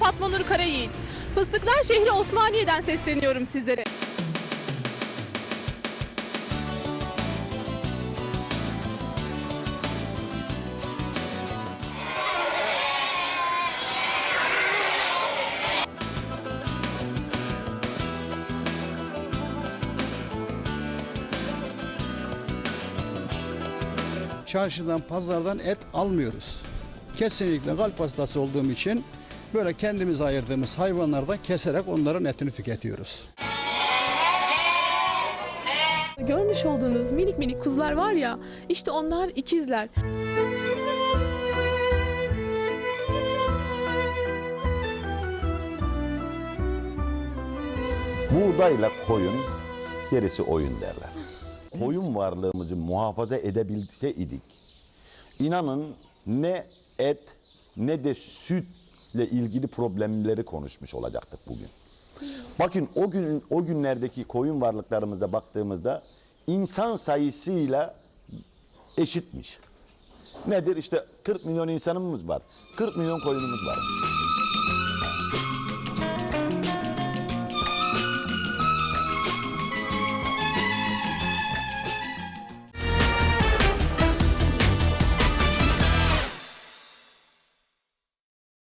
Fatma Nur Karayiğit. Fıstıklar şehri Osmaniye'den sesleniyorum sizlere. Çarşıdan, pazardan et almıyoruz. Kesinlikle kalp hastası olduğum için böyle kendimiz ayırdığımız hayvanlardan keserek onların etini tüketiyoruz. Görmüş olduğunuz minik minik kuzular var ya, işte onlar ikizler. Buğdayla koyun, gerisi oyun derler. Koyun varlığımızı muhafaza edebilse idik. İnanın ne et ne de sütle ilgili problemleri konuşmuş olacaktık bugün. Bakın o gün o günlerdeki koyun varlıklarımıza baktığımızda insan sayısıyla eşitmiş. Nedir? İşte 40 milyon insanımız var. 40 milyon koyunumuz var.